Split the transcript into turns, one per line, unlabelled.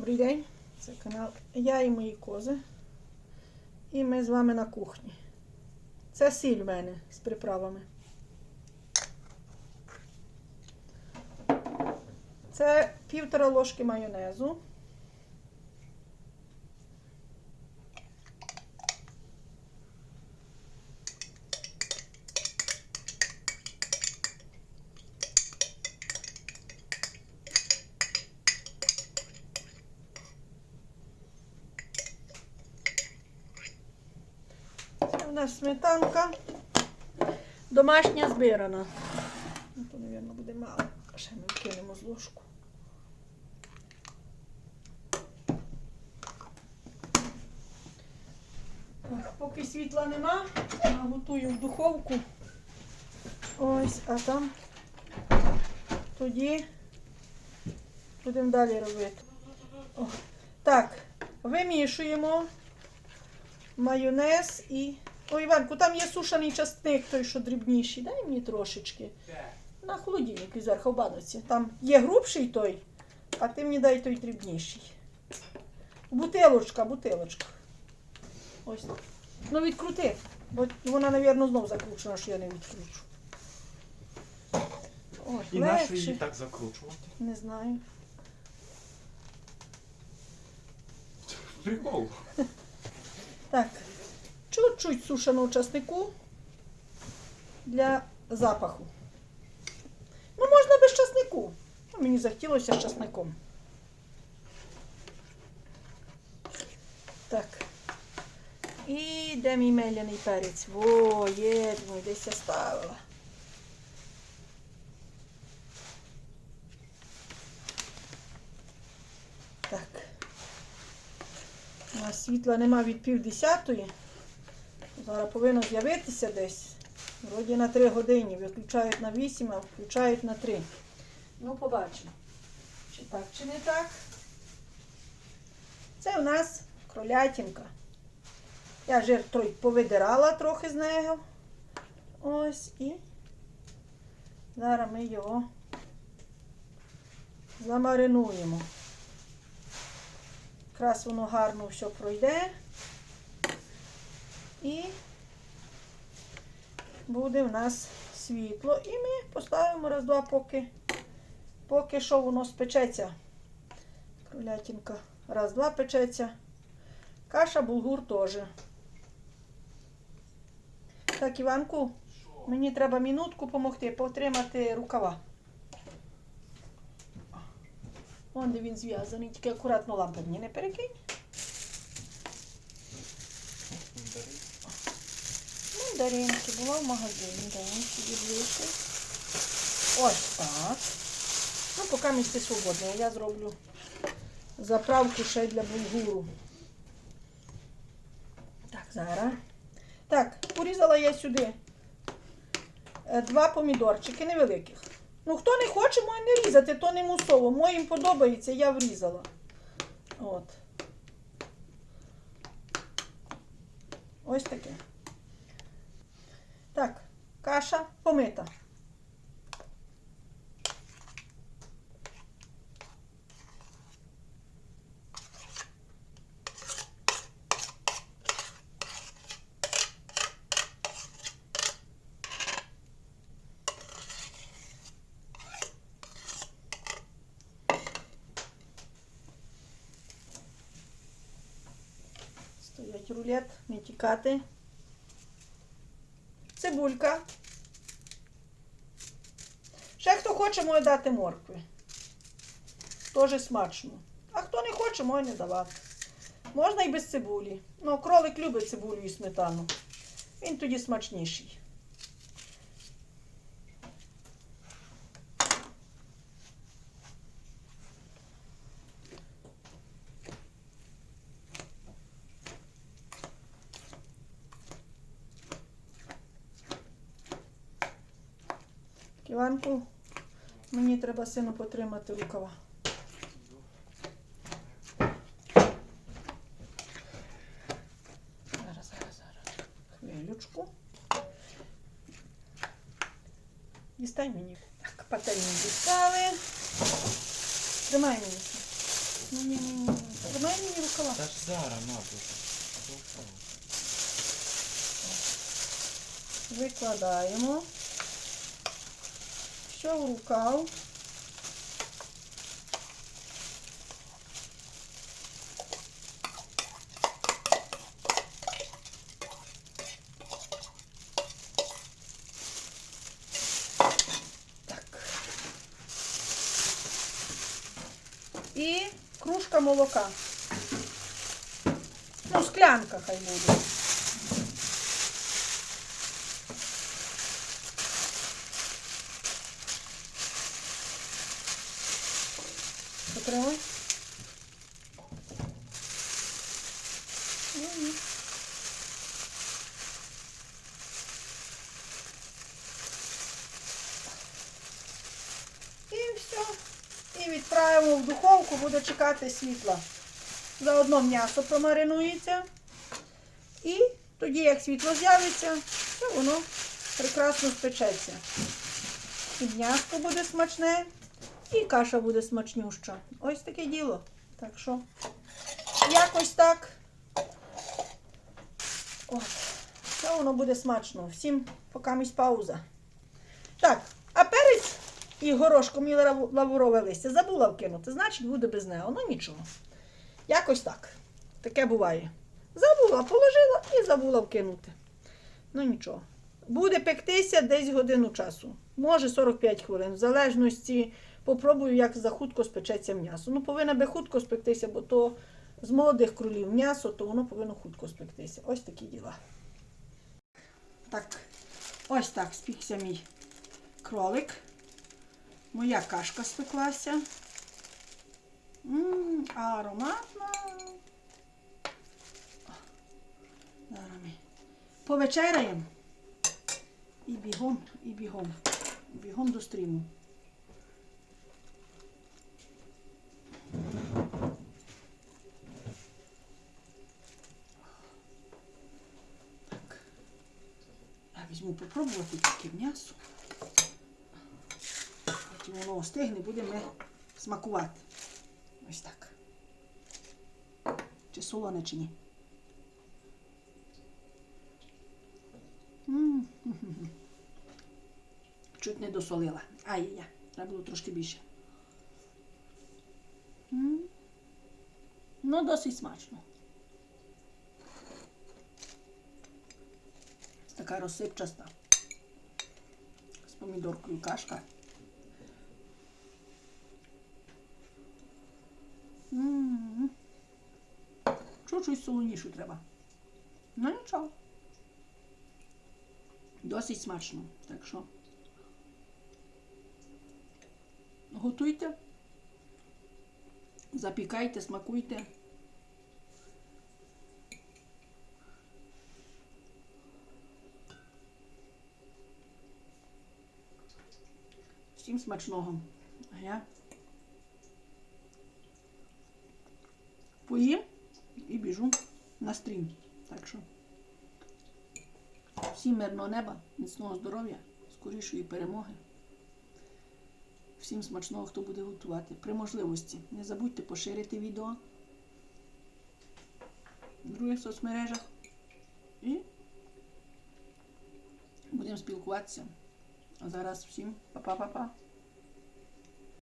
Добрий день, це канал Я і мої кози. І ми з вами на кухні. Це сіль в мене з приправами. Це півтора ложки майонезу. Нас сметанка. Домашня збирана. Ну, то, мабуть, буде мало. Ще ми вкинемо з ложку. Так, поки світла нема, наготую в духовку. Ось, а там тоді будемо далі робити. О, так, вимішуємо майонез і. Ой, Іванку, там є сушений часник, той, що дрібніший. Дай мені трошечки. На холодильник зверху в баноці. Там є грубший той, а ти мені дай той дрібніший. Бутилочка, бутилочка. Ось. Ну відкрути. Бо вона, мабуть, знов закручена, що я не відкручу. Ой,
І нащо її так закручувати?
Не знаю.
Прикол.
Так, чуть-чуть сушеного часнику для запаху. Ну, можна без часнику. Ну, мені захотілося з часником. Так. І де мій меляний перець? Во, є, думаю, десь я ставила. Так. У нас світла нема від пів десятої. Зараз повинно з'явитися десь. Вроді на 3 години. Виключають на 8, а включають на 3. Ну, побачимо. Чи так, чи не так. Це у нас кролятинка. Я жир повидирала трохи з нею. Ось і зараз ми його замаринуємо. Якраз воно гарно все пройде. І буде в нас світло. І ми поставимо раз-два, поки, поки що воно спечеться. Кролятинка раз-два печеться. Каша булгур теж. Так, Іванку, мені треба минутку допомогти, потримати рукава. Вон де він зв'язаний, тільки акуратно лампу мені не перекинь. Мандаринки була в магазині, да, собі. Ось так. Ну, поки місце свободне, я зроблю заправку ще для булгуру. Так, зараз. Так, порізала я сюди е, два помідорчики невеликих. Ну, хто не хоче, може не різати, то не мусово. Моїм подобається, я врізала. От. Ось таке. Так, каша помита. Стоять рулет, не тікати. Цибулька. Ще хто хоче, може дати моркви. Теж смачно. А хто не хоче, може не давати. Можна і без цибулі. Ну, кролик любить цибулю і сметану. Він тоді смачніший. Іванку, мені треба сину потримати рукава. Зараз, зараз, зараз. Хвилючку. Дістай мені. Так, пательню дістали. Тримай мені. Ну, ні, ні, ні. Тримай мені рукава.
Та ж зараз, матуша.
Викладаємо. Що в рукав. І кружка молока. Ну, склянка хай буде. Потримай. І все. І відправимо в духовку, буде чекати світла. Заодно м'ясо промаринується. І тоді, як світло з'явиться, воно прекрасно спечеться. І м'ясо буде смачне, і каша буде смачнюща. Ось таке діло. Так що, якось так. От. Все воно буде смачно. Всім поки місь пауза. Так, а перець і горошком і лаврове листя забула вкинути, значить буде без нього. Ну нічого. Якось так. Таке буває. Забула, положила і забула вкинути. Ну нічого. Буде пектися десь годину часу. Може 45 хвилин, в залежності. Попробую, як захутко спечеться м'ясо. Ну, повинно би хутко спектися, бо то з молодих кролів м'ясо, то воно повинно хутко спектися. Ось такі діла. Так, ось так спікся мій кролик. Моя кашка спеклася. Мм, ароматна. Зараз ми повечеряємо. І бігом, і бігом. Бігом до стріму. Візьму попробувати таке м'ясо. Потім воно остигне, будемо смакувати. Ось так. Чи солоне, чи ні. М. Чуть не досолила. Ай-яй, треба було трошки більше. М. Ну, досить смачно. Така розсипчаста. З помідоркою кашка. М. Чуть-чуть солонішу треба. Ну нічого. Досить смачно. Так що готуйте, запікайте, смакуйте. Всім смачного. Я поїм і біжу на стрім. Так що всім мирного неба, міцного здоров'я, скорішої перемоги. Всім смачного, хто буде готувати. При можливості. Не забудьте поширити відео в других соцмережах. І будемо спілкуватися. Зараз всім па-па-па-па.